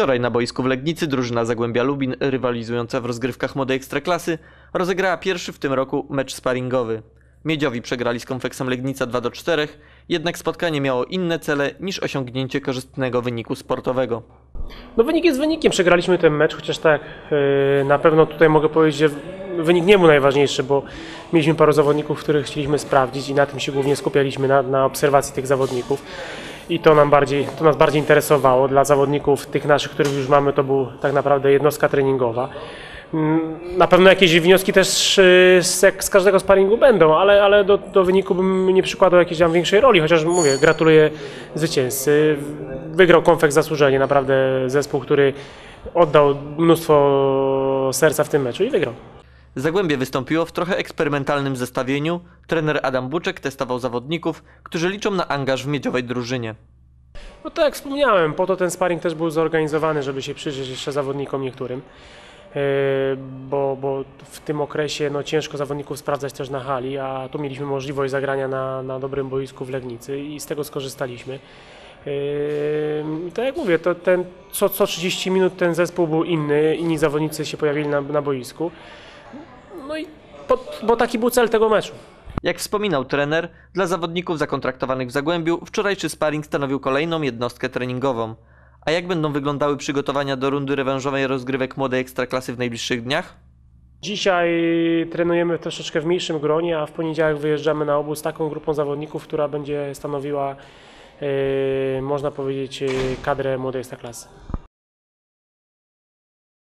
Wczoraj na boisku w Legnicy drużyna Zagłębia Lubin, rywalizująca w rozgrywkach młodej ekstraklasy, rozegrała pierwszy w tym roku mecz sparingowy. Miedziowi przegrali z Konfeksem Legnica 2 do 4, jednak spotkanie miało inne cele niż osiągnięcie korzystnego wyniku sportowego. No wynik jest wynikiem, przegraliśmy ten mecz, chociaż tak, yy, na pewno tutaj mogę powiedzieć, że wynik nie był najważniejszy, bo mieliśmy paru zawodników, których chcieliśmy sprawdzić i na tym się głównie skupialiśmy, na, na obserwacji tych zawodników. I to, nam bardziej, to nas bardziej interesowało. Dla zawodników tych naszych, których już mamy, to był tak naprawdę jednostka treningowa. Mm, Na pewno jakieś wnioski też yy, z, z każdego sparingu będą, ale, ale do, do wyniku bym nie przykładał jakiejś tam większej roli, chociaż mówię, gratuluję zwycięzcy. Wygrał Konfekt zasłużenie, naprawdę zespół, który oddał mnóstwo serca w tym meczu i wygrał. Zagłębie wystąpiło w trochę eksperymentalnym zestawieniu. Trener Adam Buczek testował zawodników, którzy liczą na angaż w miedziowej drużynie. No tak jak wspomniałem, po to ten sparring też był zorganizowany, żeby się przyjrzeć jeszcze zawodnikom niektórym. Yy, Bo, bo w tym okresie no, ciężko zawodników sprawdzać też na hali, a tu mieliśmy możliwość zagrania na, na dobrym boisku w Legnicy i z tego skorzystaliśmy. Yy, Tak jak mówię, to ten, co, co 30 minut ten zespół był inny, inni zawodnicy się pojawili na, na boisku. No i po, bo taki był cel tego meczu. Jak wspominał trener, dla zawodników zakontraktowanych w Zagłębiu wczorajszy sparring stanowił kolejną jednostkę treningową. A jak będą wyglądały przygotowania do rundy rewanżowej rozgrywek młodej ekstraklasy w najbliższych dniach? Dzisiaj trenujemy troszeczkę w mniejszym gronie, a w poniedziałek wyjeżdżamy na obóz z taką grupą zawodników, która będzie stanowiła, e, można powiedzieć, e, kadrę młodej ekstraklasy.